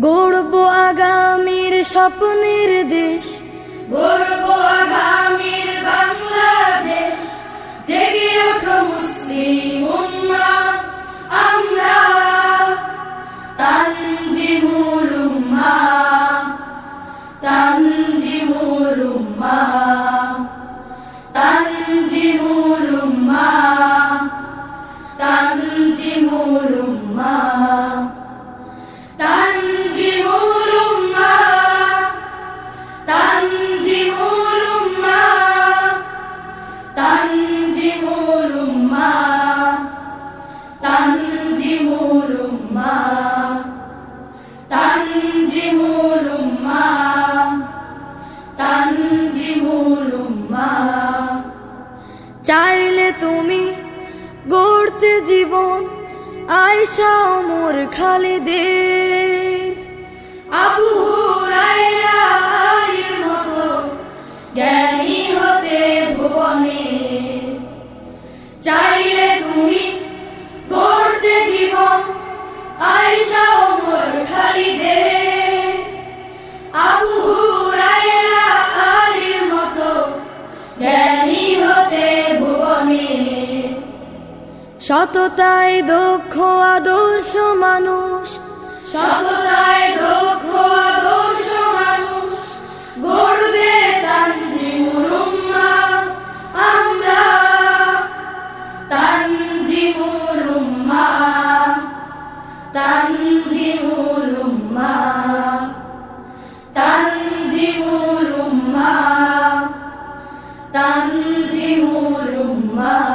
গড়ব আগামীর স্বপ্নের দেশ। গড়ব আগামীর বাংলাদেশ। জেগে ওঠো মুসলিম উম্মা, আমরা তানজিমুল উম্মা, তানজিমুল চাইলে তুমি গড়তে জীবন আয়সা ওমর খালিদের। আবু মতো জ্ঞানী হতে ভুবনে। চাইলে সততায় দক্ষ আদর্শ মানুষ। সততায় দক্ষ আদর্শ মানুষ। গর্বে তানজিমুল মুরুম্মা, আমরা তানজিমুল মুরুম্মা, তানজি মুরুম্মা তানজি মুরুম্মা তানজিমুল মুরুম্মা।